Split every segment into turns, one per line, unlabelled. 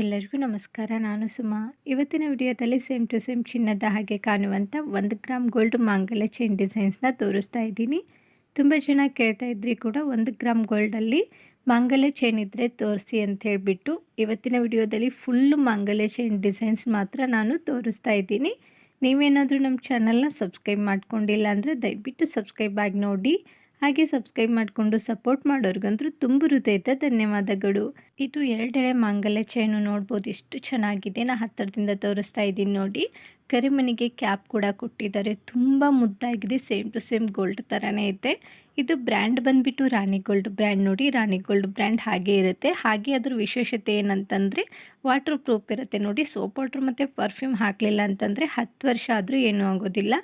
ಎಲ್ಲರಿಗೂ ನಮಸ್ಕಾರ. ನಾನು ಸುಮಾ. ಇವತ್ತಿನ ವಿಡಿಯೋದಲ್ಲಿ ಸೇಮ್ ಟು ಸೇಮ್ ಚಿನ್ನದ ಹಾಗೆ ಕಾಣುವಂಥ ಒಂದು ಗ್ರಾಮ್ ಗೋಲ್ಡ್ ಮಾಂಗಲ್ಯ ಚೈನ್ ಡಿಸೈನ್ಸ್ನ ತೋರಿಸ್ತಾ ಇದ್ದೀನಿ. ತುಂಬ ಜನ ಕೇಳ್ತಾ ಇದ್ರಿ ಕೂಡ ಒಂದು ಗ್ರಾಮ್ ಗೋಲ್ಡಲ್ಲಿ ಮಾಂಗಲ್ಯ ಚೈನ್ ಇದ್ದರೆ ತೋರಿಸಿ ಅಂತ ಹೇಳಿಬಿಟ್ಟು ಇವತ್ತಿನ ವಿಡಿಯೋದಲ್ಲಿ ಫುಲ್ಲು ಮಾಂಗಲ್ಯ ಚೈನ್ ಡಿಸೈನ್ಸ್ ಮಾತ್ರ ನಾನು ತೋರಿಸ್ತಾ ಇದ್ದೀನಿ. ನೀವೇನಾದರೂ ನಮ್ಮ ಚಾನಲ್ನ ಸಬ್ಸ್ಕ್ರೈಬ್ ಮಾಡ್ಕೊಂಡಿಲ್ಲ ಅಂದರೆ ದಯವಿಟ್ಟು ಸಬ್ಸ್ಕ್ರೈಬ್ ಆಗಿ ನೋಡಿ. ಹಾಗೆ ಸಬ್ಸ್ಕ್ರೈಬ್ ಮಾಡಿಕೊಂಡು ಸಪೋರ್ಟ್ ಮಾಡೋರಿಗಂತೂ ತುಂಬ ಹೃದಯದ ಧನ್ಯವಾದಗಳು. ಇದು ಎರಡೆಳೆ ಮಾಂಗಲ್ಯ ಚೈನು ನೋಡ್ಬೋದು ಎಷ್ಟು ಚೆನ್ನಾಗಿದೆ. ನಾನು ಹತ್ತಿರದಿಂದ ತೋರಿಸ್ತಾ ಇದ್ದೀನಿ ನೋಡಿ. ಕರಿಮನಿಗೆ ಕ್ಯಾಪ್ ಕೂಡ ಕೊಟ್ಟಿದ್ದಾರೆ. ತುಂಬ ಮುದ್ದಾಗಿದೆ. ಸೇಮ್ ಟು ಸೇಮ್ ಗೋಲ್ಡ್ ಥರನೇ ಇದೆ. ಇದು ಬ್ರ್ಯಾಂಡ್ ಬಂದುಬಿಟ್ಟು ರಾಣಿ ಗೋಲ್ಡ್ ಬ್ರ್ಯಾಂಡ್ ನೋಡಿ. ರಾಣಿ ಗೋಲ್ಡ್ ಬ್ರ್ಯಾಂಡ್ ಹಾಗೆ ಇರುತ್ತೆ. ಹಾಗೆ ಅದ್ರ ವಿಶೇಷತೆ ಏನಂತಂದರೆ ವಾಟರ್ ಪ್ರೂಫ್ ಇರುತ್ತೆ ನೋಡಿ. ಸೋಪ್ ವಾಟ್ರ್ ಮತ್ತು ಪರ್ಫ್ಯೂಮ್ ಹಾಕಲಿಲ್ಲ ಅಂತಂದರೆ ಹತ್ತು ವರ್ಷ ಆದರೂ ಏನೂ ಆಗೋದಿಲ್ಲ.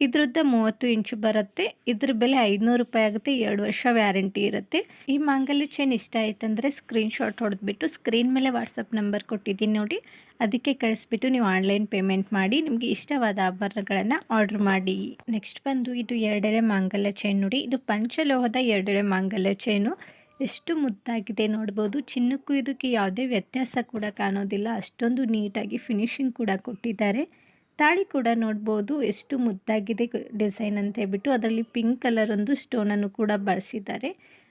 ಇದ್ರದ್ದು ಮೂವತ್ತು ಇಂಚು ಬರುತ್ತೆ. ಇದ್ರ ಬೆಲೆ ಐದುನೂರು ರೂಪಾಯಿ ಆಗುತ್ತೆ. ಎರಡು ವರ್ಷ ವ್ಯಾರಂಟಿ ಇರುತ್ತೆ. ಈ ಮಾಂಗಲ್ಯ ಚೈನ್ ಇಷ್ಟ ಆಯ್ತಂದರೆ ಸ್ಕ್ರೀನ್ ಶಾಟ್ ಹೊಡೆದ್ಬಿಟ್ಟು ಸ್ಕ್ರೀನ್ ಮೇಲೆ ವಾಟ್ಸಪ್ ನಂಬರ್ ಕೊಟ್ಟಿದ್ದೀನಿ ನೋಡಿ. ಅದಕ್ಕೆ ಕಳಿಸ್ಬಿಟ್ಟು ನೀವು ಆನ್ಲೈನ್ ಪೇಮೆಂಟ್ ಮಾಡಿ, ನಿಮಗೆ ಇಷ್ಟವಾದ ಆಭರಣಗಳನ್ನು ಆರ್ಡರ್ ಮಾಡಿ. ನೆಕ್ಸ್ಟ್ ಬಂದು ಇದು ಎರಡೆಳೆ ಮಾಂಗಲ್ಯ ಚೈನ್ ನೋಡಿ. ಇದು ಪಂಚಲೋಹದ ಎರಡೆಳೆ ಮಾಂಗಲ್ಯ ಚೈನು ಎಷ್ಟು ಮುದ್ದಾಗಿದೆ ನೋಡ್ಬೋದು. ಚಿನ್ನಕ್ಕೂ ಇದಕ್ಕೆ ಯಾವುದೇ ವ್ಯತ್ಯಾಸ ಕೂಡ ಕಾಣೋದಿಲ್ಲ. ಅಷ್ಟೊಂದು ನೀಟಾಗಿ ಫಿನಿಶಿಂಗ್ ಕೂಡ ಕೊಟ್ಟಿದ್ದಾರೆ. ತಾಳಿ ಕೂಡ ನೋಡ್ಬೋದು. ಎಷ್ಟು ಮುದ್ದಾಗಿದೆ ಡಿಸೈನ್ ಅಂತ ಹೇಳ್ಬಿಟ್ಟು ಅದರಲ್ಲಿ ಪಿಂಕ್ ಕಲರ್ ಒಂದು ಸ್ಟೋನನ್ನು ಕೂಡ ಬಳಸಿದ್ದಾರೆ.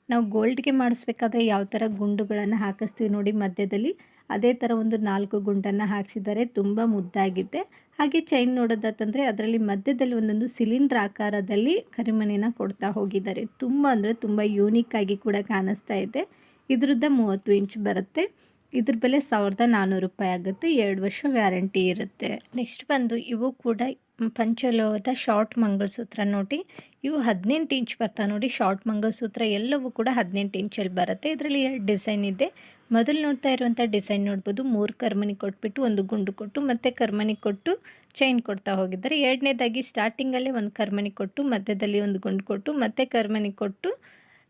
ನಾವು ಗೋಲ್ಡ್ಗೆ ಮಾಡಿಸ್ಬೇಕಾದ್ರೆ ಯಾವ ಥರ ಗುಂಡುಗಳನ್ನು ಹಾಕಿಸ್ತೀವಿ ನೋಡಿ ಮಧ್ಯದಲ್ಲಿ. ಅದೇ ಥರ ಒಂದು ನಾಲ್ಕು ಗುಂಡನ್ನು ಹಾಕಿಸಿದ್ದಾರೆ. ತುಂಬ ಮುದ್ದಾಗಿದೆ. ಹಾಗೆ ಚೈನ್ ನೋಡೋದಾತಂದರೆ ಅದರಲ್ಲಿ ಮಧ್ಯದಲ್ಲಿ ಒಂದೊಂದು ಸಿಲಿಂಡ್ರ್ ಆಕಾರದಲ್ಲಿ ಕರಿಮಣಿನ ಕೊಡ್ತಾ ಹೋಗಿದ್ದಾರೆ. ತುಂಬ ಅಂದರೆ ತುಂಬ ಯೂನಿಕ್ ಆಗಿ ಕೂಡ ಕಾಣಿಸ್ತಾ ಇದೆ. ಇದರದ್ದ ಮೂವತ್ತು ಇಂಚ್ ಬರುತ್ತೆ. ಇದ್ರ ಬೆಲೆ ಸಾವಿರದ ನಾನ್ನೂರು ರೂಪಾಯಿ ಆಗುತ್ತೆ, ಎರಡು ವರ್ಷ ವ್ಯಾರಂಟಿ ಇರುತ್ತೆ. ನೆಕ್ಸ್ಟ್ ಬಂದು ಇವು ಕೂಡ ಪಂಚಲೋಹದ ಶಾರ್ಟ್ ಮಂಗಳಸೂತ್ರ ನೋಡಿ. ಇವು ಹದಿನೆಂಟು ಇಂಚ್ ಬರ್ತಾ ನೋಡಿ, ಶಾರ್ಟ್ ಮಂಗಳಸೂತ್ರ ಎಲ್ಲವೂ ಕೂಡ ಹದಿನೆಂಟು ಇಂಚಲ್ಲಿ ಬರುತ್ತೆ. ಇದರಲ್ಲಿ ಎರಡು ಡಿಸೈನ್ ಇದೆ. ಮೊದಲು ನೋಡ್ತಾ ಇರುವಂಥ ಡಿಸೈನ್ ನೋಡ್ಬೋದು. ಮೂರು ಕರ್ಮನಿ ಕೊಟ್ಬಿಟ್ಟು ಒಂದು ಗುಂಡು ಕೊಟ್ಟು, ಮತ್ತು ಕರ್ಮನಿ ಕೊಟ್ಟು ಚೈನ್ ಕೊಡ್ತಾ ಹೋಗಿದ್ದಾರೆ. ಎರಡನೇದಾಗಿ ಸ್ಟಾರ್ಟಿಂಗಲ್ಲೇ ಒಂದು ಕರ್ಮನಿ ಕೊಟ್ಟು, ಮಧ್ಯದಲ್ಲಿ ಒಂದು ಗುಂಡು ಕೊಟ್ಟು, ಮತ್ತೆ ಕರ್ಮನಿ ಕೊಟ್ಟು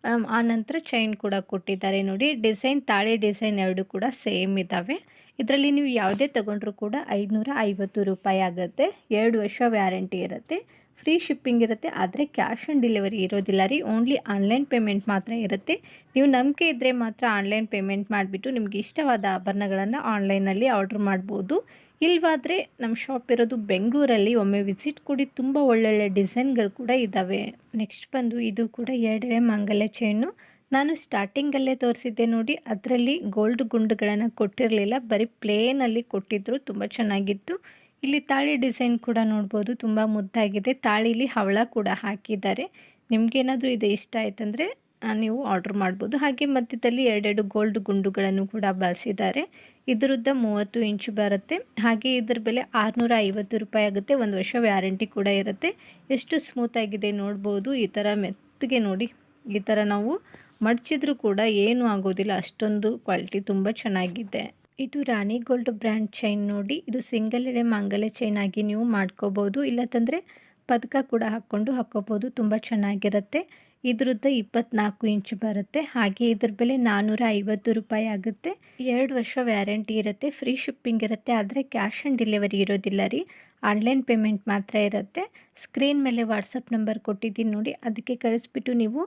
ಆ ನಂತರ ಚೈನ್ ಕೂಡ ಕೊಟ್ಟಿದ್ದಾರೆ ನೋಡಿ. ಡಿಸೈನ್ ತಾಳೆ ಡಿಸೈನ್ ಎರಡು ಕೂಡ ಸೇಮ್ ಇದ್ದಾವೆ ಇದರಲ್ಲಿ ನೀವು ಯಾವುದೇ ತೊಗೊಂಡ್ರೂ ಕೂಡ ಐದುನೂರ ಐವತ್ತು ರೂಪಾಯಿ ಆಗುತ್ತೆ. ಎರಡು ವರ್ಷ ವ್ಯಾರಂಟಿ ಇರುತ್ತೆ. ಫ್ರೀ ಶಿಪ್ಪಿಂಗ್ ಇರುತ್ತೆ. ಆದರೆ ಕ್ಯಾಶ್ ಆನ್ ಡೆಲಿವರಿ ಇರೋದಿಲ್ಲ ರೀ. ಓನ್ಲಿ ಆನ್ಲೈನ್ ಪೇಮೆಂಟ್ ಮಾತ್ರ ಇರುತ್ತೆ. ನೀವು ನಂಬಿಕೆ ಇದ್ದರೆ ಮಾತ್ರ ಆನ್ಲೈನ್ ಪೇಮೆಂಟ್ ಮಾಡಿಬಿಟ್ಟು ನಿಮಗೆ ಇಷ್ಟವಾದ ಆಭರಣಗಳನ್ನು ಆನ್ಲೈನಲ್ಲಿ ಆರ್ಡ್ರ್ ಮಾಡ್ಬೋದು. ಇಲ್ವಾದರೆ ನಮ್ಮ ಶಾಪ್ ಇರೋದು ಬೆಂಗಳೂರಲ್ಲಿ ಒಮ್ಮೆ ವಿಸಿಟ್ ಕೊಡಿ. ತುಂಬ ಒಳ್ಳೊಳ್ಳೆ ಡಿಸೈನ್ಗಳು ಕೂಡ ಇದ್ದಾವೆ ನೆಕ್ಸ್ಟ್ ಬಂದು ಇದು ಕೂಡ ಎರಡನೇ ಮಂಗಲ್ಯ ಚೈನು ನಾನು ಸ್ಟಾರ್ಟಿಂಗಲ್ಲೇ ತೋರಿಸಿದ್ದೆ ನೋಡಿ. ಅದರಲ್ಲಿ ಗೋಲ್ಡ್ ಗುಂಡುಗಳನ್ನು ಕೊಟ್ಟಿರಲಿಲ್ಲ. ಬರೀ ಪ್ಲೇನಲ್ಲಿ ಕೊಟ್ಟಿದ್ದರು ತುಂಬ ಚೆನ್ನಾಗಿತ್ತು. ಇಲ್ಲಿ ತಾಳಿ ಡಿಸೈನ್ ಕೂಡ ನೋಡ್ಬೋದು. ತುಂಬ ಮುದ್ದಾಗಿದೆ. ತಾಳಿಲಿ ಹವಳ ಕೂಡ ಹಾಕಿದ್ದಾರೆ. ನಿಮಗೇನಾದರೂ ಇದು ಇಷ್ಟ ಆಯ್ತಂದರೆ ನೀವು ಆರ್ಡ್ರ್ ಮಾಡ್ಬೋದು. ಹಾಗೆ ಮಧ್ಯದಲ್ಲಿ ಎರಡೆರಡು ಗೋಲ್ಡ್ ಗುಂಡುಗಳನ್ನು ಕೂಡ ಬಳಸಿದ್ದಾರೆ. ಇದರದ್ದ ಮೂವತ್ತು ಇಂಚು ಬರುತ್ತೆ. ಹಾಗೆ ಇದ್ರ ಬೆಲೆ ಆರುನೂರ ಐವತ್ತು ರೂಪಾಯಿ ಆಗುತ್ತೆ. ಒಂದು ವರ್ಷ ವ್ಯಾರಂಟಿ ಕೂಡ ಇರುತ್ತೆ. ಎಷ್ಟು ಸ್ಮೂತಾಗಿದೆ ನೋಡ್ಬೋದು. ಈ ಥರ ಮೆತ್ತಗೆ ನೋಡಿ. ಈ ಥರ ನಾವು ಮಡಚಿದ್ರೂ ಕೂಡ ಏನೂ ಆಗೋದಿಲ್ಲ. ಅಷ್ಟೊಂದು ಕ್ವಾಲಿಟಿ ತುಂಬ ಚೆನ್ನಾಗಿದೆ. ಇದು ರಾಣಿ ಗೋಲ್ಡ್ ಬ್ರ್ಯಾಂಡ್ ಚೈನ್ ನೋಡಿ. ಇದು ಸಿಂಗಲ್ ಎಲೆ ಮಾಂಗಲ್ಯ ಚೈನ್ ಆಗಿ ನೀವು ಮಾಡ್ಕೋಬೋದು. ಇಲ್ಲತಂದರೆ ಪದಕ ಕೂಡ ಹಾಕ್ಕೊಂಡು ಹಾಕ್ಕೋಬೋದು. ತುಂಬ ಚೆನ್ನಾಗಿರುತ್ತೆ. ಇದ್ರದ್ದು ಇಪ್ಪತ್ನಾಲ್ಕು ಇಂಚು ಬರುತ್ತೆ. ಹಾಗೆ ಇದ್ರ ಬೆಲೆ ನಾನ್ನೂರ ಐವತ್ತು ರೂಪಾಯಿ ಆಗುತ್ತೆ. ಎರಡು ವರ್ಷ ವ್ಯಾರಂಟಿ ಇರುತ್ತೆ. ಫ್ರೀ ಶಿಪ್ಪಿಂಗ್ ಇರುತ್ತೆ. ಆದರೆ ಕ್ಯಾಶ್ ಆನ್ ಡೆಲಿವರಿ ಇರೋದಿಲ್ಲ ರೀ. ಆನ್ಲೈನ್ ಪೇಮೆಂಟ್ ಮಾತ್ರ ಇರುತ್ತೆ. ಸ್ಕ್ರೀನ್ ಮೇಲೆ ವಾಟ್ಸಪ್ ನಂಬರ್ ಕೊಟ್ಟಿದ್ದೀನಿ ನೋಡಿ, ಅದಕ್ಕೆ ಕಳಿಸ್ಬಿಟ್ಟು ನೀವು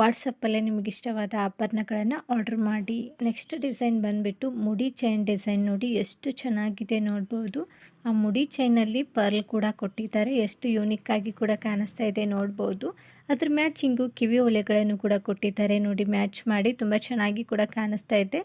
ವಾಟ್ಸಪ್ಪಲ್ಲೇ ನಿಮಗೆ ಇಷ್ಟವಾದ ಆಭರಣಗಳನ್ನು ಆರ್ಡರ್ ಮಾಡಿ. ನೆಕ್ಸ್ಟ್ ಡಿಸೈನ್ ಬಂದುಬಿಟ್ಟು ಮುಡಿ ಚೈನ್ ಡಿಸೈನ್ ನೋಡಿ, ಎಷ್ಟು ಚೆನ್ನಾಗಿದೆ ನೋಡ್ಬೋದು. ಆ ಮುಡಿ ಚೈನಲ್ಲಿ ಪರ್ಲ್ ಕೂಡ ಕೊಟ್ಟಿದ್ದಾರೆ, ಎಷ್ಟು ಯೂನಿಕ್ ಆಗಿ ಕೂಡ ಕಾಣಿಸ್ತಾ ಇದೆ ನೋಡ್ಬೋದು. ಅದ್ರ ಮ್ಯಾಚಿಂಗು ಕಿವಿ ಒಲೆಗಳನ್ನು ಕೂಡ ಕೊಟ್ಟಿದ್ದಾರೆ ನೋಡಿ, ಮ್ಯಾಚ್ ಮಾಡಿ ತುಂಬ ಚೆನ್ನಾಗಿ ಕೂಡ ಕಾಣಿಸ್ತಾ ಇದೆ.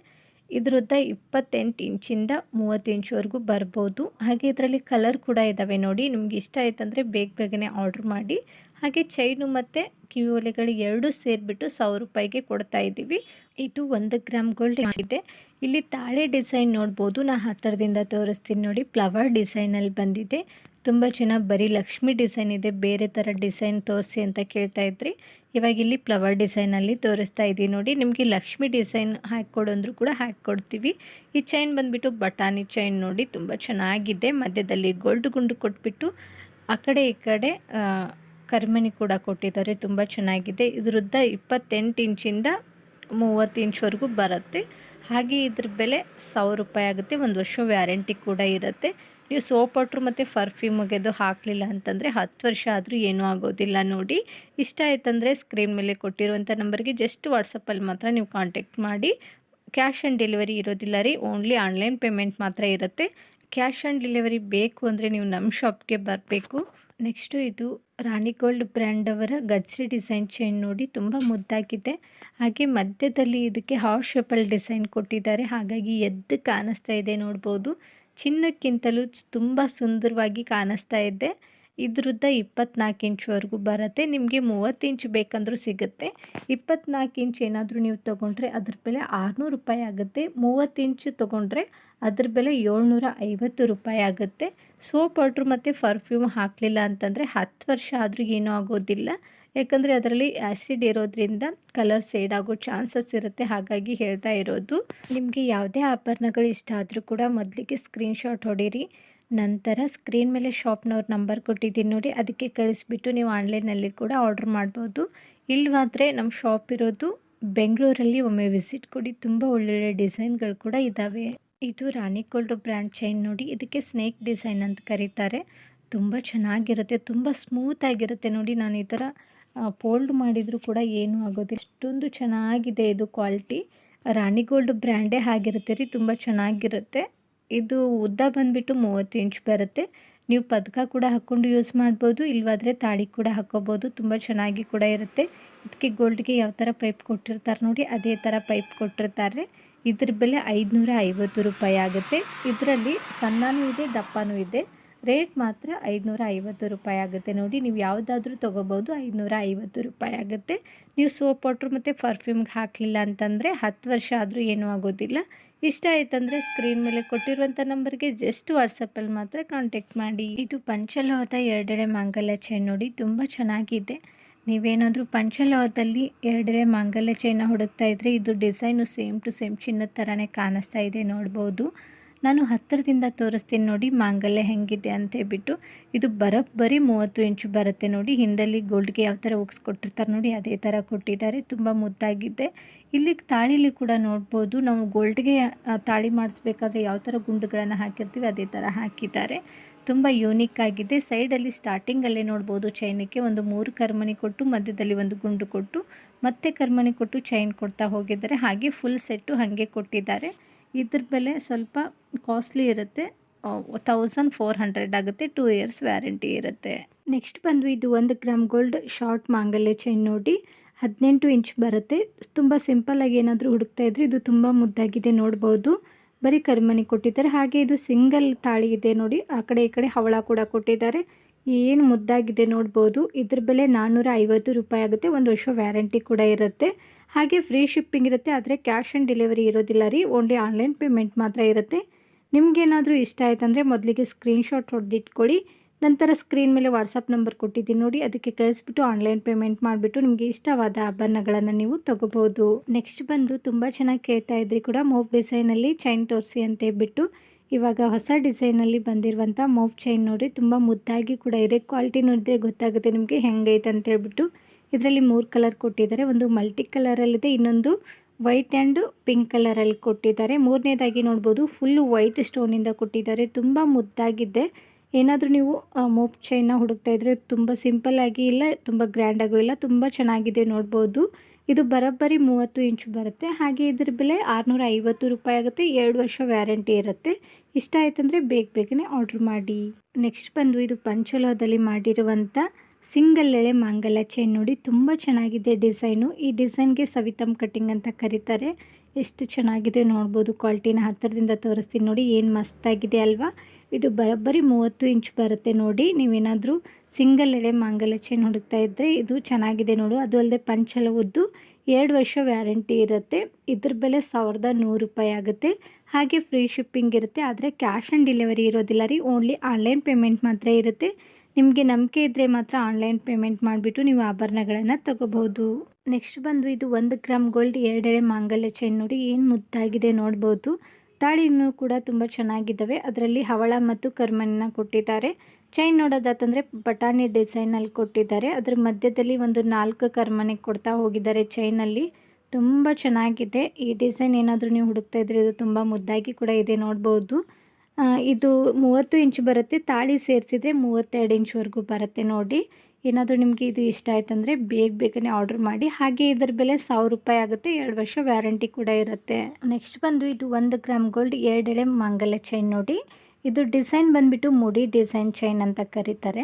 ಇದ್ರದ್ದ ಇಪ್ಪತ್ತೆಂಟು ಇಂಚಿಂದ ಮೂವತ್ತು ಇಂಚ್ವರೆಗೂ ಬರ್ಬೋದು. ಹಾಗೆ ಇದರಲ್ಲಿ ಕಲರ್ ಕೂಡ ಇದ್ದಾವೆ ನೋಡಿ. ನಿಮ್ಗೆ ಇಷ್ಟ ಆಯ್ತಂದರೆ ಬೇಗ ಬೇಗನೆ ಆರ್ಡ್ರ್ ಮಾಡಿ. ಹಾಗೆ ಚೈನು ಮತ್ತು ಕಿವಿ ಒಲೆಗಳು ಎರಡು ಸೇರಿಬಿಟ್ಟು ಸಾವಿರ ರೂಪಾಯಿಗೆ ಕೊಡ್ತಾ ಇದ್ದೀವಿ. ಇದು ಒಂದು ಗ್ರಾಮ್ ಗೋಲ್ಡ್ ಇದೆ ಇಲ್ಲಿ ತಾಳೆ ಡಿಸೈನ್ ನೋಡ್ಬೋದು. ನಾ ಹತ್ತಿರದಿಂದ ತೋರಿಸ್ತೀನಿ ನೋಡಿ. ಫ್ಲವರ್ ಡಿಸೈನಲ್ಲಿ ಬಂದಿದೆ. ತುಂಬ ಜನ ಬರೀ ಲಕ್ಷ್ಮಿ ಡಿಸೈನ್ ಇದೆ, ಬೇರೆ ಥರ ಡಿಸೈನ್ ತೋರಿಸಿ ಅಂತ ಕೇಳ್ತಾ ಇದ್ರಿ. ಇವಾಗ ಇಲ್ಲಿ ಫ್ಲವರ್ ಡಿಸೈನಲ್ಲಿ ತೋರಿಸ್ತಾ ಇದ್ದೀವಿ ನೋಡಿ, ನಿಮಗೆ ಲಕ್ಷ್ಮಿ ಡಿಸೈನ್ ಹಾಕಿಕೊಡು ಅಂದರೂ ಕೂಡ ಹಾಕ್ಕೊಡ್ತೀವಿ ಈ ಚೈನ್ ಬಂದುಬಿಟ್ಟು ಬಟಾಣಿ ಚೈನ್ ನೋಡಿ, ತುಂಬ ಚೆನ್ನಾಗಿದೆ. ಮಧ್ಯದಲ್ಲಿ ಗೋಲ್ಡ್ ಗುಂಡು ಕೊಟ್ಬಿಟ್ಟು ಆ ಕಡೆ ಈ ಕಡೆ ಕರ್ಮಣಿ ಕೂಡ ಕೊಟ್ಟಿದ್ದಾರೆ, ತುಂಬ ಚೆನ್ನಾಗಿದೆ. ಇದ್ರದ್ದ ಇಪ್ಪತ್ತೆಂಟು ಇಂಚಿಂದ ಮೂವತ್ತು ಇಂಚ್ವರೆಗೂ ಬರುತ್ತೆ. ಹಾಗೆ ಇದ್ರ ಬೆಲೆ ಸಾವಿರ ರೂಪಾಯಿ ಆಗುತ್ತೆ, ಒಂದು ವರ್ಷ ವ್ಯಾರಂಟಿ ಕೂಡ ಇರುತ್ತೆ. ನೀವು ಸೋಪ್ ವಾಟ್ರು ಮತ್ತು ಪರ್ಫ್ಯೂಮ್ ಒಗೆದು ಹಾಕಲಿಲ್ಲ ಅಂತಂದರೆ ಹತ್ತು ವರ್ಷ ಆದರೂ ಏನೂ ಆಗೋದಿಲ್ಲ ನೋಡಿ. ಇಷ್ಟ ಆಯ್ತಂದರೆ ಸ್ಕ್ರೀನ್ ಮೇಲೆ ಕೊಟ್ಟಿರುವಂಥ ನಂಬರ್ಗೆ ಜಸ್ಟ್ ವಾಟ್ಸಪ್ಪಲ್ಲಿ ಮಾತ್ರ ನೀವು ಕಾಂಟ್ಯಾಕ್ಟ್ ಮಾಡಿ. ಕ್ಯಾಶ್ ಆನ್ ಡೆಲಿವರಿ ಇರೋದಿಲ್ಲ ರೀ ಓನ್ಲಿ ಆನ್ಲೈನ್ ಪೇಮೆಂಟ್ ಮಾತ್ರ ಇರುತ್ತೆ. ಕ್ಯಾಶ್ ಆನ್ ಡೆಲಿವರಿ ಬೇಕು ಅಂದರೆ ನೀವು ನಮ್ಮ ಶಾಪ್ಗೆ ಬರಬೇಕು. ನೆಕ್ಸ್ಟು ಇದು ರಾಣಿ ಗೋಲ್ಡ್ ಬ್ರ್ಯಾಂಡ್ ಅವರ ಗಜ್ರಿ ಡಿಸೈನ್ ಚೈನ್ ನೋಡಿ, ತುಂಬ ಮುದ್ದಾಗಿದೆ. ಹಾಗೆ ಮಧ್ಯದಲ್ಲಿ ಇದಕ್ಕೆ ಹಾರ್ಟ್ ಶೇಪಲ್ಲಿ ಡಿಸೈನ್ ಕೊಟ್ಟಿದ್ದಾರೆ. ಹಾಗಾಗಿ ಎದ್ದು ಕಾಣಿಸ್ತಾ ಇದೆ ನೋಡ್ಬೋದು. ಚಿನ್ನಕ್ಕಿಂತಲೂ ತುಂಬ ಸುಂದರವಾಗಿ ಕಾಣಿಸ್ತಾ ಇದೆ. ಇದ್ರದ್ದ ಇಪ್ಪತ್ನಾಲ್ಕು ಇಂಚ್ವರೆಗೂ ಬರುತ್ತೆ. ನಿಮಗೆ ಮೂವತ್ತು ಇಂಚ್ ಬೇಕಂದರೂ ಸಿಗುತ್ತೆ. ಇಪ್ಪತ್ನಾಲ್ಕು ಇಂಚ್ ಏನಾದರೂ ನೀವು ತೊಗೊಂಡ್ರೆ ಅದ್ರ ಬೆಲೆ ಆರುನೂರು ರೂಪಾಯಿ ಆಗುತ್ತೆ. ಮೂವತ್ತು ಇಂಚ್ ತೊಗೊಂಡ್ರೆ ಅದ್ರ ಬೆಲೆ ಏಳ್ನೂರ ಐವತ್ತು ರೂಪಾಯಿ ಆಗುತ್ತೆ. ಸೋಪ್ ಪೌಡ್ರ್ ಮತ್ತು ಪರ್ಫ್ಯೂಮ್ ಹಾಕಲಿಲ್ಲ ಅಂತಂದರೆ ಹತ್ತು ವರ್ಷ ಆದರೂ ಏನೂ ಆಗೋದಿಲ್ಲ. ಯಾಕಂದರೆ ಅದರಲ್ಲಿ ಆ್ಯಸಿಡ್ ಇರೋದ್ರಿಂದ ಕಲರ್ ಸೇಡ್ ಆಗೋ ಚಾನ್ಸಸ್ ಇರುತ್ತೆ. ಹಾಗಾಗಿ ಹೇಳ್ತಾ ಇರೋದು, ನಿಮಗೆ ಯಾವುದೇ ಆಭರಣಗಳು ಇಷ್ಟ ಆದರೂ ಕೂಡ ಮೊದಲಿಗೆ ಸ್ಕ್ರೀನ್ಶಾಟ್ ಹೊಡೀರಿ. ನಂತರ ಸ್ಕ್ರೀನ್ ಮೇಲೆ ಶಾಪ್ನವ್ರ ನಂಬರ್ ಕೊಟ್ಟಿದ್ದೀನಿ ನೋಡಿ, ಅದಕ್ಕೆ ಕಳಿಸ್ಬಿಟ್ಟು ನೀವು ಆನ್ಲೈನಲ್ಲಿ ಕೂಡ ಆರ್ಡ್ರ್ ಮಾಡ್ಬೋದು. ಇಲ್ವಾದರೆ ನಮ್ಮ ಶಾಪ್ ಇರೋದು ಬೆಂಗಳೂರಲ್ಲಿ ಒಮ್ಮೆ ವಿಸಿಟ್ ಕೊಡಿ. ತುಂಬ ಒಳ್ಳೊಳ್ಳೆ ಡಿಸೈನ್ಗಳು ಕೂಡ ಇದ್ದಾವೆ ಇದು ರಾಣಿ ಕೋಲ್ಡು ಬ್ರ್ಯಾಂಡ್ ಚೈನ್ ನೋಡಿ, ಇದಕ್ಕೆ ಸ್ನೇಕ್ ಡಿಸೈನ್ ಅಂತ ಕರೀತಾರೆ. ತುಂಬ ಚೆನ್ನಾಗಿರುತ್ತೆ, ತುಂಬ ಸ್ಮೂತ್ ಆಗಿರುತ್ತೆ ನೋಡಿ, ನಾನು ಈ ಥರ ಫೋಲ್ಡ್ ಮಾಡಿದರೂ ಕೂಡ ಏನೂ ಆಗೋದಿಲ್ಲ. ಇಷ್ಟೊಂದು ಚೆನ್ನಾಗಿದೆ ಇದು ಕ್ವಾಲಿಟಿ. ರಾಣಿ ಗೋಲ್ಡ್ ಬ್ರ್ಯಾಂಡೇ ಆಗಿರುತ್ತೆ ರೀ, ತುಂಬ ಚೆನ್ನಾಗಿರುತ್ತೆ. ಇದು ಉದ್ದ ಬಂದುಬಿಟ್ಟು ಮೂವತ್ತು ಇಂಚ್ ಬರುತ್ತೆ. ನೀವು ಪದಕ ಕೂಡ ಹಾಕ್ಕೊಂಡು ಯೂಸ್ ಮಾಡ್ಬೋದು ಇಲ್ಲವಾದರೆ ತಾಳಿ ಕೂಡ ಹಾಕ್ಕೋಬೋದು ತುಂಬ ಚೆನ್ನಾಗಿ ಕೂಡ ಇರುತ್ತೆ. ಇದಕ್ಕೆ ಗೋಲ್ಡ್ಗೆ ಯಾವ ಥರ ಪೈಪ್ ಕೊಟ್ಟಿರ್ತಾರೆ ನೋಡಿ, ಅದೇ ಥರ ಪೈಪ್ ಕೊಟ್ಟಿರ್ತಾರೆ. ಇದ್ರ ಬೆಲೆ ಐದುನೂರ ಐವತ್ತು ರೂಪಾಯಿ ಆಗುತ್ತೆ. ಇದರಲ್ಲಿ ಸಣ್ಣನೂ ಇದೆ, ದಪ್ಪನೂ ಇದೆ. ರೇಟ್ ಮಾತ್ರ ಐದುನೂರ ಐವತ್ತು ರೂಪಾಯಿ ಆಗುತ್ತೆ. ನೋಡಿ, ನೀವು ಯಾವುದಾದ್ರೂ ತೊಗೋಬೋದು, ಐದುನೂರ ಐವತ್ತು ರೂಪಾಯಿ ಆಗುತ್ತೆ. ನೀವು ಸೋಪ್ ವಾಟ್ರ್ ಮತ್ತು ಪರ್ಫ್ಯೂಮ್ಗೆ ಹಾಕಲಿಲ್ಲ ಅಂತಂದರೆ ಹತ್ತು ವರ್ಷ ಆದರೂ ಏನೂ ಆಗೋದಿಲ್ಲ. ಇಷ್ಟ ಆಯ್ತಂದರೆ ಸ್ಕ್ರೀನ್ ಮೇಲೆ ಕೊಟ್ಟಿರುವಂಥ ನಂಬರ್ಗೆ ಜಸ್ಟ್ ವಾಟ್ಸಪ್ಪಲ್ಲಿ ಮಾತ್ರ ಕಾಂಟ್ಯಾಕ್ಟ್ ಮಾಡಿ. ಇದು ಪಂಚಲೋಹದ ಎರಡೆಳೆ ಮಾಂಗಲ್ಯ ಚೈನ್ ನೋಡಿ, ತುಂಬ ಚೆನ್ನಾಗಿದೆ. ನೀವೇನಾದರೂ ಪಂಚಲೋಹದಲ್ಲಿ ಎರಡೆಳೆ ಮಾಂಗಲ್ಯ ಚೈನ ಹುಡುಕ್ತಾ ಇದ್ದರೆ ಇದು ಡಿಸೈನು ಸೇಮ್ ಟು ಸೇಮ್ ಚಿನ್ನದ ಥರನೇ ಕಾಣಿಸ್ತಾ ಇದೆ, ನೋಡ್ಬೋದು. ನಾನು ಹತ್ತಿರದಿಂದ ತೋರಿಸ್ತೀನಿ ನೋಡಿ ಮಾಂಗಲ್ಯ ಹೆಂಗಿದೆ ಅಂತ ಹೇಳ್ಬಿಟ್ಟು. ಇದು ಬರೋಬ್ಬರಿ ಮೂವತ್ತು ಇಂಚು ಬರುತ್ತೆ ನೋಡಿ. ಹಿಂದಲ್ಲಿ ಗೋಲ್ಡ್ಗೆ ಯಾವ ಥರ ಕೊಟ್ಟಿರ್ತಾರೆ ನೋಡಿ, ಅದೇ ಥರ ಕೊಟ್ಟಿದ್ದಾರೆ. ತುಂಬ ಮುದ್ದಾಗಿದೆ. ಇಲ್ಲಿ ತಾಳಿಲಿ ಕೂಡ ನೋಡ್ಬೋದು. ನಾವು ಗೋಲ್ಡ್ಗೆ ತಾಳಿ ಮಾಡಿಸ್ಬೇಕಾದ್ರೆ ಯಾವ ಥರ ಗುಂಡುಗಳನ್ನು ಹಾಕಿರ್ತೀವಿ ಅದೇ ಥರ ಹಾಕಿದ್ದಾರೆ. ತುಂಬ ಯೂನಿಕ್ ಆಗಿದೆ. ಸೈಡಲ್ಲಿ ಸ್ಟಾರ್ಟಿಂಗಲ್ಲೇ ನೋಡ್ಬೋದು ಚೈನಕ್ಕೆ ಒಂದು ಮೂರು ಕರ್ಮಣಿ ಕೊಟ್ಟು, ಮಧ್ಯದಲ್ಲಿ ಒಂದು ಗುಂಡು ಕೊಟ್ಟು, ಮತ್ತೆ ಕರ್ಮಣಿ ಕೊಟ್ಟು ಚೈನ್ ಕೊಡ್ತಾ ಹೋಗಿದ್ದಾರೆ. ಹಾಗೆ ಫುಲ್ ಸೆಟ್ಟು ಹಾಗೆ ಕೊಟ್ಟಿದ್ದಾರೆ. ಇದ್ರ ಬೆಲೆ ಸ್ವಲ್ಪ ಕಾಸ್ಟ್ಲಿ ಇರುತ್ತೆ. ತೌಸಂಡ್ ಫೋರ್ ಹಂಡ್ರೆಡ್ ಆಗುತ್ತೆ ಟೂ ಇಯರ್ಸ್ ವ್ಯಾರಂಟಿ ಇರುತ್ತೆ. ನೆಕ್ಸ್ಟ್ ಬಂದು ಇದು ಒಂದು ಗ್ರಾಮ್ ಗೋಲ್ಡ್ ಶಾರ್ಟ್ ಮಾಂಗಲ್ಯ ಚೈನ್ ನೋಡಿ. ಹದಿನೆಂಟು ಇಂಚ್ ಬರುತ್ತೆ. ತುಂಬ ಸಿಂಪಲ್ಲಾಗಿ ಏನಾದರೂ ಹುಡುಕ್ತಾ ಇದ್ರೆ ಇದು ತುಂಬ ಮುದ್ದಾಗಿದೆ ನೋಡ್ಬೋದು. ಬರೀ ಕರಿಮಣಿ ಕೊಟ್ಟಿದ್ದಾರೆ. ಹಾಗೆ ಇದು ಸಿಂಗಲ್ ತಾಳಿ ಇದೆ ನೋಡಿ. ಆ ಕಡೆ ಈ ಕಡೆ ಹವಳ ಕೂಡ ಕೊಟ್ಟಿದ್ದಾರೆ. ಏನು ಮುದ್ದಾಗಿದೆ ನೋಡ್ಬೋದು. ಇದ್ರ ಬೆಲೆ ನಾನ್ನೂರ ರೂಪಾಯಿ ಆಗುತ್ತೆ. ಒಂದು ವರ್ಷ ವ್ಯಾರಂಟಿ ಕೂಡ ಇರುತ್ತೆ. ಹಾಗೆ ಫ್ರೀ ಶಿಪ್ಪಿಂಗ್ ಇರುತ್ತೆ, ಆದರೆ ಕ್ಯಾಶ್ ಆನ್ ಡೆಲಿವರಿ ಇರೋದಿಲ್ಲ ರೀ. ಓನ್ಲಿ ಆನ್ಲೈನ್ ಪೇಮೆಂಟ್ ಮಾತ್ರ ಇರುತ್ತೆ. ನಿಮಗೇನಾದರೂ ಇಷ್ಟ ಆಯ್ತಂದರೆ ಮೊದಲಿಗೆ ಸ್ಕ್ರೀನ್ಶಾಟ್ ಹೊಡೆದಿಟ್ಕೊಳ್ಳಿ. ನಂತರ ಸ್ಕ್ರೀನ್ ಮೇಲೆ ವಾಟ್ಸಪ್ ನಂಬರ್ ಕೊಟ್ಟಿದ್ದೀನಿ ನೋಡಿ, ಅದಕ್ಕೆ ಕಳಿಸ್ಬಿಟ್ಟು ಆನ್ಲೈನ್ ಪೇಮೆಂಟ್ ಮಾಡಿಬಿಟ್ಟು ನಿಮಗೆ ಇಷ್ಟವಾದ ಆಭರಣಗಳನ್ನು ನೀವು ತೊಗೋಬೋದು ನೆಕ್ಸ್ಟ್ ಬಂದು ತುಂಬ ಚೆನ್ನಾಗಿ ಕೇಳ್ತಾ ಇದ್ರಿ ಕೂಡ ಮೋಫ್ ಡಿಸೈನಲ್ಲಿ ಚೈನ್ ತೋರಿಸಿ ಅಂತ ಹೇಳ್ಬಿಟ್ಟು. ಇವಾಗ ಹೊಸ ಡಿಸೈನಲ್ಲಿ ಬಂದಿರುವಂಥ ಮೋಬ್ ಚೈನ್ ನೋಡಿ ತುಂಬ ಮುದ್ದಾಗಿ ಕೂಡ ಇದೆ. ಕ್ವಾಲಿಟಿ ನೋಡಿದ್ರೆ ಗೊತ್ತಾಗುತ್ತೆ ನಿಮಗೆ ಹೆಂಗೈತೆ ಅಂತ ಹೇಳ್ಬಿಟ್ಟು. ಇದರಲ್ಲಿ ಮೂರು ಕಲರ್ ಕೊಟ್ಟಿದ್ದಾರೆ. ಒಂದು ಮಲ್ಟಿ ಕಲರಲ್ಲಿದೆ ಇನ್ನೊಂದು ವೈಟ್ ಆ್ಯಂಡ್ ಪಿಂಕ್ ಕಲರಲ್ಲಿ ಕೊಟ್ಟಿದ್ದಾರೆ. ಮೂರನೇದಾಗಿ ನೋಡ್ಬೋದು ಫುಲ್ಲು ವೈಟ್ ಸ್ಟೋನಿಂದ ಕೊಟ್ಟಿದ್ದಾರೆ. ತುಂಬ ಮುದ್ದಾಗಿದೆ. ಏನಾದರೂ ನೀವು ಮೋಪ್ ಚೈನ್ನ ಹುಡುಕ್ತಾ ಇದ್ದರೆ ತುಂಬ ಸಿಂಪಲ್ಲಾಗಿ ಇಲ್ಲ, ತುಂಬ ಗ್ರ್ಯಾಂಡಾಗೂ ಇಲ್ಲ, ತುಂಬ ಚೆನ್ನಾಗಿದೆ ನೋಡ್ಬೋದು. ಇದು ಬರೋಬ್ಬರಿ ಮೂವತ್ತು ಇಂಚು ಬರುತ್ತೆ. ಹಾಗೆ ಇದ್ರ ಬೆಲೆ ಆರುನೂರ ಐವತ್ತು ರೂಪಾಯಿ ಆಗುತ್ತೆ. ಎರಡು ವರ್ಷ ವ್ಯಾರಂಟಿ ಇರುತ್ತೆ. ಇಷ್ಟ ಆಯ್ತಂದರೆ ಬೇಗ ಬೇಗನೆ ಆರ್ಡ್ರ್ ಮಾಡಿ. ನೆಕ್ಸ್ಟ್ ಬಂದು ಇದು ಪಂಚೋಲದಲ್ಲಿ ಮಾಡಿರುವಂಥ ಸಿಂಗಲ್ ಎಳೆ ಮಾಂಗಲ್ಯ ಚೈನ್ ನೋಡಿ ತುಂಬ ಚೆನ್ನಾಗಿದೆ ಡಿಸೈನು. ಈ ಡಿಸೈನ್ಗೆ ಸವಿತಮ್ ಕಟ್ಟಿಂಗ್ ಅಂತ ಕರೀತಾರೆ. ಎಷ್ಟು ಚೆನ್ನಾಗಿದೆ ನೋಡ್ಬೋದು ಕ್ವಾಲಿಟಿನ ಹತ್ತಿರದಿಂದ ತೋರಿಸ್ತೀನಿ ನೋಡಿ, ಏನು ಮಸ್ತಾಗಿದೆ ಅಲ್ವಾ? ಇದು ಬರೋಬ್ಬರಿ ಮೂವತ್ತು ಇಂಚ್ ಬರುತ್ತೆ ನೋಡಿ, ನೀವೇನಾದರೂ ಸಿಂಗಲ್ ಎಳೆ ಮಾಂಗಲ್ಯ ಚೈನ್ ಹುಡುಕ್ತಾ ಇದ್ದರೆ ಇದು ಚೆನ್ನಾಗಿದೆ ನೋಡು. ಅದು ಅಲ್ಲದೆ ಪಂಚಲ ಉದ್ದು ಎರಡು ವರ್ಷ ವ್ಯಾರಂಟಿ ಇರುತ್ತೆ. ಇದ್ರ ಬೆಲೆ ಸಾವಿರದ ನೂರು ರೂಪಾಯಿ ಆಗುತ್ತೆ. ಹಾಗೆ ಫ್ರೀ ಶಿಪ್ಪಿಂಗ್ ಇರುತ್ತೆ, ಆದರೆ ಕ್ಯಾಶ್ ಆನ್ ಡೆಲಿವರಿ ಇರೋದಿಲ್ಲ ರೀ, ಓನ್ಲಿ ಆನ್ಲೈನ್ ಪೇಮೆಂಟ್ ಮಾತ್ರ ಇರುತ್ತೆ. ನಿಮಗೆ ನಂಬಿಕೆ ಇದ್ದರೆ ಮಾತ್ರ ಆನ್ಲೈನ್ ಪೇಮೆಂಟ್ ಮಾಡಿಬಿಟ್ಟು ನೀವು ಆಭರಣಗಳನ್ನು ತೊಗೋಬೋದು ನೆಕ್ಸ್ಟ್ ಬಂದು ಇದು ಒಂದು ಗ್ರಾಮ್ ಗೋಲ್ಡ್ ಎರಡೆಳೆ ಮಾಂಗಲ್ಯ ಚೈನ್ ನೋಡಿ ಏನು ಮುದ್ದಾಗಿದೆ ನೋಡ್ಬೋದು. ತಾಳಿನೂ ಕೂಡ ತುಂಬ ಚೆನ್ನಾಗಿದ್ದಾವೆ. ಅದರಲ್ಲಿ ಹವಳ ಮತ್ತು ಕರ್ಮನ್ನ ಕೊಟ್ಟಿದ್ದಾರೆ. ಚೈನ್ ನೋಡೋದಾತಂದರೆ ಬಟಾಣಿ ಡಿಸೈನಲ್ಲಿ ಕೊಟ್ಟಿದ್ದಾರೆ. ಅದರ ಮಧ್ಯದಲ್ಲಿ ಒಂದು ನಾಲ್ಕು ಕರ್ಮನೆ ಕೊಡ್ತಾ ಹೋಗಿದ್ದಾರೆ ಚೈನಲ್ಲಿ ತುಂಬ ಚೆನ್ನಾಗಿದೆ. ಈ ಡಿಸೈನ್ ಏನಾದರೂ ನೀವು ಹುಡುಕ್ತಾ ಇದ್ರೆ ಇದು ತುಂಬ ಮುದ್ದಾಗಿ ಕೂಡ ಇದೆ ನೋಡ್ಬೋದು. ಇದು ಮೂವತ್ತು ಇಂಚ್ ಬರುತ್ತೆ. ತಾಳಿ ಸೇರಿಸಿದ್ರೆ ಮೂವತ್ತೆರಡು ಇಂಚ್ವರೆಗೂ ಬರುತ್ತೆ ನೋಡಿ. ಏನಾದರೂ ನಿಮಗೆ ಇದು ಇಷ್ಟ ಆಯ್ತಂದರೆ ಬೇಗ ಬೇಗನೆ ಆರ್ಡ್ರ್ ಮಾಡಿ. ಹಾಗೆ ಇದರ ಬೆಲೆ ಸಾವಿರ ರೂಪಾಯಿ ಆಗುತ್ತೆ. ಎರಡು ವರ್ಷ ವ್ಯಾರಂಟಿ ಕೂಡ ಇರುತ್ತೆ. ನೆಕ್ಸ್ಟ್ ಬಂದು ಇದು ಒಂದು ಗ್ರಾಮ್ ಗೋಲ್ಡ್ ಎರಡೆಳೆ ಮಂಗಲ ಚೈನ್ ನೋಡಿ. ಇದು ಡಿಸೈನ್ ಬಂದುಬಿಟ್ಟು ಮುಡಿ ಡಿಸೈನ್ ಚೈನ್ ಅಂತ ಕರೀತಾರೆ.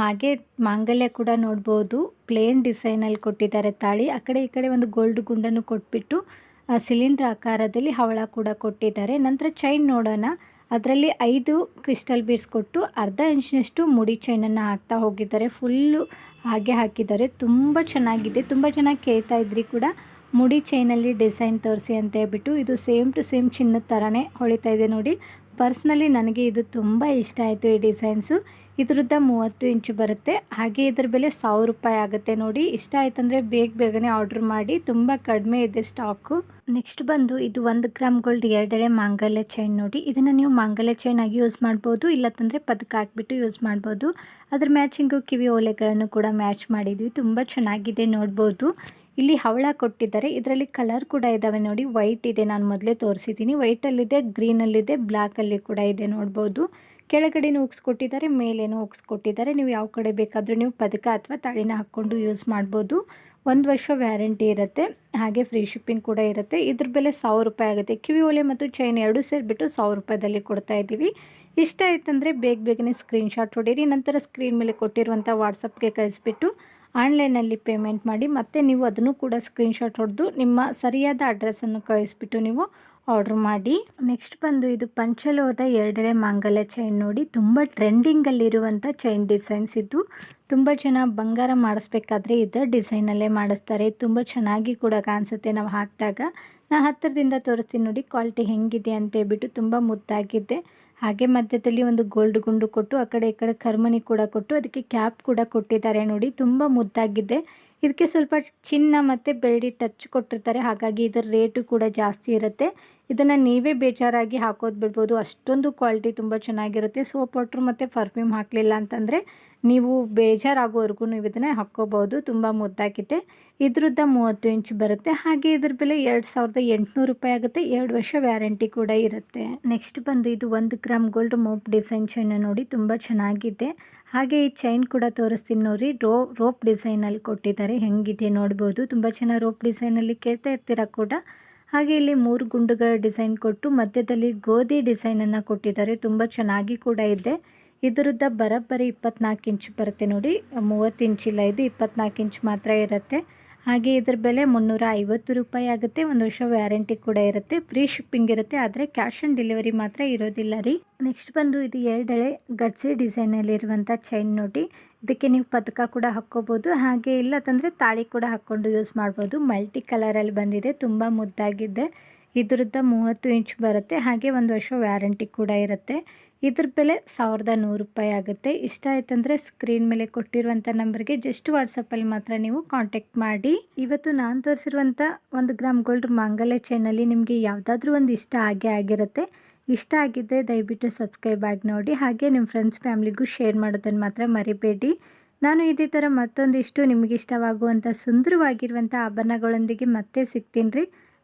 ಹಾಗೆ ಮಾಂಗಲ್ಯ ಕೂಡ ನೋಡ್ಬೋದು. ಪ್ಲೇನ್ ಡಿಸೈನಲ್ಲಿ ಕೊಟ್ಟಿದ್ದಾರೆ ತಾಳಿ. ಆ ಕಡೆ ಈ ಕಡೆ ಒಂದು ಗೋಲ್ಡ್ ಗುಂಡನ್ನು ಕೊಟ್ಬಿಟ್ಟು ಸಿಲಿಂಡ್ರ್ ಆಕಾರದಲ್ಲಿ ಹವಳ ಕೂಡ ಕೊಟ್ಟಿದ್ದಾರೆ. ನಂತರ ಚೈನ್ ನೋಡೋಣ. ಅದರಲ್ಲಿ ಐದು ಕ್ರಿಸ್ಟಲ್ ಬೀಡ್ಸ್ ಕೊಟ್ಟು ಅರ್ಧ ಇಂಚಿನಷ್ಟು ಮುಡಿ ಚೈನನ್ನು ಹಾಕ್ತಾ ಹೋಗಿದ್ದಾರೆ. ಫುಲ್ಲು ಹಾಗೆ ಹಾಕಿದ್ದಾರೆ. ತುಂಬ ಚೆನ್ನಾಗಿದೆ. ತುಂಬ ಚೆನ್ನಾಗಿ ಕೇಳ್ತಾ ಇದ್ರಿ ಕೂಡ. ಮುಡಿ ಚೈನಲ್ಲಿ ಡಿಸೈನ್ ತೋರಿಸಿ ಅಂತ ಹೇಳ್ಬಿಟ್ಟು ಇದು ಸೇಮ್ ಟು ಸೇಮ್ ಚಿನ್ನದ ಥರನೇ ಹೊಳಿತಾ ಇದೆ ನೋಡಿ. ಪರ್ಸ್ನಲಿ ನನಗೆ ಇದು ತುಂಬ ಇಷ್ಟ ಆಯಿತು ಈ ಡಿಸೈನ್ಸು. ಇದ್ರದ್ದು ಮೂವತ್ತು ಇಂಚು ಬರುತ್ತೆ. ಹಾಗೆ ಇದ್ರ ಬೆಲೆ ಸಾವಿರ ರೂಪಾಯಿ ಆಗುತ್ತೆ ನೋಡಿ. ಇಷ್ಟ ಆಯ್ತಂದರೆ ಬೇಗ ಬೇಗನೆ ಆರ್ಡ್ರ್ ಮಾಡಿ. ತುಂಬ ಕಡಿಮೆ ಇದೆ ಸ್ಟಾಕು ನೆಕ್ಸ್ಟ್ ಬಂದು ಇದು ಒಂದು ಗ್ರಾಮ್ ಗೋಲ್ಡ್ ಎರಡೆಳೆ ಮಾಂಗಲ್ಯ ಚೈನ್ ನೋಡಿ. ಇದನ್ನು ನೀವು ಮಾಂಗಲ್ಯ ಚೈನ್ ಆಗಿ ಯೂಸ್ ಮಾಡ್ಬೋದು. ತಂದ್ರೆ ಪದಕ ಹಾಕ್ಬಿಟ್ಟು ಯೂಸ್ ಮಾಡ್ಬೋದು. ಅದ್ರ ಮ್ಯಾಚಿಂಗು ಕಿವಿ ಓಲೆಗಳನ್ನು ಕೂಡ ಮ್ಯಾಚ್ ಮಾಡಿದ್ವಿ. ತುಂಬ ಚೆನ್ನಾಗಿದೆ ನೋಡ್ಬೋದು. ಇಲ್ಲಿ ಹವಳ ಕೊಟ್ಟಿದ್ದಾರೆ. ಇದರಲ್ಲಿ ಕಲರ್ ಕೂಡ ಇದ್ದಾವೆ ನೋಡಿ. ವೈಟ್ ಇದೆ. ನಾನು ಮೊದಲೇ ತೋರಿಸಿದ್ದೀನಿ. ವೈಟಲ್ಲಿದೆ ಗ್ರೀನಲ್ಲಿದೆ ಬ್ಲ್ಯಾಕಲ್ಲಿ ಕೂಡ ಇದೆ ನೋಡ್ಬೋದು. ಕೆಳಗಡೆನೂ ಕೊಟ್ಟಿದ್ದಾರೆ ಮೇಲೇನೂ ಕೊಟ್ಟಿದ್ದಾರೆ ನೀವು ಯಾವ ಕಡೆ ಬೇಕಾದರೂ ನೀವು ಪದಕ ಅಥವಾ ತಾಳಿನ ಹಾಕ್ಕೊಂಡು ಯೂಸ್ ಮಾಡ್ಬೋದು. ಒಂದು ವರ್ಷ ವ್ಯಾರಂಟಿ ಇರುತ್ತೆ. ಹಾಗೆ ಫ್ರೀ ಶಿಪ್ಪಿಂಗ್ ಕೂಡ ಇರುತ್ತೆ. ಇದ್ರ ಬೆಲೆ ಸಾವಿರ ರೂಪಾಯಿ ಆಗುತ್ತೆ. ಕಿವಿ ಒಲೆ ಮತ್ತು ಚೈನ್ ಎರಡು ಸೇರಿಬಿಟ್ಟು ಸಾವಿರ ರೂಪಾಯಿದಲ್ಲಿ ಕೊಡ್ತಾ ಇದ್ದೀವಿ. ಇಷ್ಟ ಆಯ್ತಂದರೆ ಬೇಗ ಬೇಗನೆ ಸ್ಕ್ರೀನ್ಶಾಟ್ ಹೊಡೀರಿ. ನಂತರ ಸ್ಕ್ರೀನ್ ಮೇಲೆ ಕೊಟ್ಟಿರುವಂಥ ವಾಟ್ಸಪ್ಗೆ ಕಳಿಸ್ಬಿಟ್ಟು ಆನ್ಲೈನಲ್ಲಿ ಪೇಮೆಂಟ್ ಮಾಡಿ ಮತ್ತೆ ನೀವು ಅದನ್ನು ಕೂಡ ಸ್ಕ್ರೀನ್ಶಾಟ್ ಹೊಡೆದು ನಿಮ್ಮ ಸರಿಯಾದ ಅಡ್ರೆಸ್ಸನ್ನು ಕಳಿಸ್ಬಿಟ್ಟು ನೀವು ಆರ್ಡ್ರ್ ಮಾಡಿ. ನೆಕ್ಸ್ಟ್ ಬಂದು ಇದು ಪಂಚಲೋದ ಎರಡನೇ ಮಾಂಗಲ್ಯ ಚೈನ್ ನೋಡಿ. ತುಂಬ ಟ್ರೆಂಡಿಂಗಲ್ಲಿರುವಂಥ ಚೈನ್ ಡಿಸೈನ್ಸ್ ಇದು. ತುಂಬ ಜನ ಬಂಗಾರ ಮಾಡಿಸ್ಬೇಕಾದ್ರೆ ಇದರ ಡಿಸೈನಲ್ಲೇ ಮಾಡಿಸ್ತಾರೆ. ತುಂಬ ಚೆನ್ನಾಗಿ ಕೂಡ ಕಾಣಿಸುತ್ತೆ ನಾವು ಹಾಕಿದಾಗ. ನಾ ಹತ್ತಿರದಿಂದ ತೋರಿಸ್ತೀನಿ ನೋಡಿ ಕ್ವಾಲಿಟಿ ಹೆಂಗಿದೆ ಅಂತ ಹೇಳ್ಬಿಟ್ಟು ತುಂಬ ಮುದ್ದಾಗಿದೆ. ಹಾಗೆ ಮಧ್ಯದಲ್ಲಿ ಒಂದು ಗೋಲ್ಡ್ ಗುಂಡು ಕೊಟ್ಟು, ಆ ಕಡೆ ಈ ಕಡೆ ಕರ್ಮನಿ ಕೂಡ ಕೊಟ್ಟು, ಅದಕ್ಕೆ ಕ್ಯಾಪ್ ಕೂಡ ಕೊಟ್ಟಿದ್ದಾರೆ ನೋಡಿ. ತುಂಬ ಮುದ್ದಾಗಿದೆ. ಇದಕ್ಕೆ ಸ್ವಲ್ಪ ಚಿನ್ನ ಮತ್ತು ಬೆಳ್ಳಿ ಟಚ್ ಕೊಟ್ಟಿರ್ತಾರೆ. ಹಾಗಾಗಿ ಇದರ ರೇಟು ಕೂಡ ಜಾಸ್ತಿ ಇರುತ್ತೆ. ಇದನ್ನು ನೀವೇ ಬೇಜಾರಾಗಿ ಹಾಕೋದು ಬಿಡ್ಬೋದು. ಅಷ್ಟೊಂದು ಕ್ವಾಲಿಟಿ ತುಂಬ ಚೆನ್ನಾಗಿರುತ್ತೆ. ಸೋಪ್ ವಾಟ್ರ್ ಮತ್ತು ಪರ್ಫ್ಯೂಮ್ ಹಾಕಲಿಲ್ಲ ಅಂತಂದರೆ ನೀವು ಬೇಜಾರಾಗೋವರೆಗೂ ನೀವು ಇದನ್ನು ಹಾಕ್ಕೋಬೋದು ತುಂಬ ಮುದ್ದಾಗಿದೆ. ಇದ್ರದ್ದು ಮೂವತ್ತು ಇಂಚ್ ಬರುತ್ತೆ. ಹಾಗೆ ಇದ್ರ ಬೆಲೆ ಎರಡು ಸಾವಿರದ ಎಂಟುನೂರು ರೂಪಾಯಿ ಆಗುತ್ತೆ. ಎರಡು ವರ್ಷ ವ್ಯಾರಂಟಿ ಕೂಡ ಇರುತ್ತೆ. ನೆಕ್ಸ್ಟ್ ಬಂದು ಇದು ಒಂದು gram gold mop design chain ನೋಡಿ ತುಂಬ ಚೆನ್ನಾಗಿದೆ. ಹಾಗೆ ಈ ಚೈನ್ ಕೂಡ ತೋರಿಸ್ತೀನಿ ನೋಡಿ ರೋ, ರೋಪ್ ಡಿಸೈನಲ್ಲಿ ಕೊಟ್ಟಿದ್ದಾರೆ. ಹೆಂಗಿದೆ ನೋಡ್ಬೋದು. ತುಂಬ ಚೆನ್ನಾಗಿ ರೋಪ್ ಡಿಸೈನಲ್ಲಿ ಕೇಳ್ತಾ ಇರ್ತೀರ ಕೂಡ. ಹಾಗೆ ಇಲ್ಲಿ ಮೂರು ಗುಂಡುಗಳ ಡಿಸೈನ್ ಕೊಟ್ಟು ಮಧ್ಯದಲ್ಲಿ ಗೋಧಿ ಡಿಸೈನನ್ನು ಕೊಟ್ಟಿದ್ದಾರೆ. ತುಂಬ ಚೆನ್ನಾಗಿ ಕೂಡ ಇದೆ. ಇದರದ್ದ ಬರೋಬ್ಬರಿ ಇಪ್ಪತ್ನಾಲ್ಕು ಇಂಚ್ ಬರುತ್ತೆ ನೋಡಿ. ಮೂವತ್ತು ಇಂಚಿಲ್ಲ ಇದು ಇಪ್ಪತ್ನಾಲ್ಕು ಇಂಚ್ ಮಾತ್ರ ಇರುತ್ತೆ. ಹಾಗೆ ಇದರ ಬೆಲೆ ಮುನ್ನೂರ ಐವತ್ತು ರೂಪಾಯಿ ಆಗುತ್ತೆ. ಒಂದು ವರ್ಷ ವ್ಯಾರಂಟಿ ಕೂಡ ಇರುತ್ತೆ. ಫ್ರೀ ಶಿಪ್ಪಿಂಗ್ ಇರುತ್ತೆ. ಆದರೆ ಕ್ಯಾಶ್ ಆನ್ ಡೆಲಿವರಿ ಮಾತ್ರ ಇರೋದಿಲ್ಲ ರೀ. ನೆಕ್ಸ್ಟ್ ಬಂದು ಇದು ಎರಡೆಳೆ ಗಜ್ಜೆ ಡಿಸೈನಲ್ಲಿರುವಂಥ ಚೈನ್ ನೋಡಿ. ಇದಕ್ಕೆ ನೀವು ಪದಕ ಕೂಡ ಹಾಕ್ಕೋಬೋದು. ಹಾಗೆ ಇಲ್ಲ ತಂದರೆ ತಾಳಿ ಕೂಡ ಹಾಕ್ಕೊಂಡು ಯೂಸ್ ಮಾಡ್ಬೋದು. ಮಲ್ಟಿ ಕಲರಲ್ಲಿ ಬಂದಿದೆ. ತುಂಬ ಮುದ್ದಾಗಿದೆ. ಇದ್ರದ್ದು ಮೂವತ್ತು ಇಂಚ್ ಬರುತ್ತೆ. ಹಾಗೆ ಒಂದು ವರ್ಷ ವ್ಯಾರಂಟಿ ಕೂಡ ಇರುತ್ತೆ. ಇದ್ರ ಬೆಲೆ ಸಾವಿರದ ನೂರು ರೂಪಾಯಿ ಆಗುತ್ತೆ. ಇಷ್ಟ ಆಯ್ತಂದರೆ ಸ್ಕ್ರೀನ್ ಮೇಲೆ ಕೊಟ್ಟಿರುವಂಥ ನಂಬರ್ಗೆ ಜಸ್ಟ್ ವಾಟ್ಸಪ್ಪಲ್ಲಿ ಮಾತ್ರ ನೀವು ಕಾಂಟ್ಯಾಕ್ಟ್ ಮಾಡಿ. ಇವತ್ತು ನಾನು ತೋರಿಸಿರುವಂಥ ಒಂದು ಗ್ರಾಮ್ ಗೋಲ್ಡ್ ಮಾಂಗಲ್ಯ ಚೈನಲ್ಲಿ ನಿಮಗೆ ಯಾವುದಾದ್ರೂ ಒಂದು ಇಷ್ಟ ಆಗೇ ಆಗಿರುತ್ತೆ. ಇಷ್ಟ ಆಗಿದ್ದರೆ ದಯವಿಟ್ಟು ಸಬ್ಸ್ಕ್ರೈಬ್ ಆಗಿ ನೋಡಿ. ಹಾಗೆ ನಿಮ್ಮ ಫ್ರೆಂಡ್ಸ್ ಫ್ಯಾಮ್ಲಿಗೂ ಶೇರ್ ಮಾಡೋದನ್ನು ಮಾತ್ರ ಮರಿಬೇಡಿ. ನಾನು ಇದೇ ಥರ ಮತ್ತೊಂದಿಷ್ಟು ನಿಮಗಿಷ್ಟವಾಗುವಂಥ ಸುಂದರವಾಗಿರುವಂಥ ಆಭರಣಗಳೊಂದಿಗೆ ಮತ್ತೆ ಸಿಗ್ತೀನಿ ರೀ.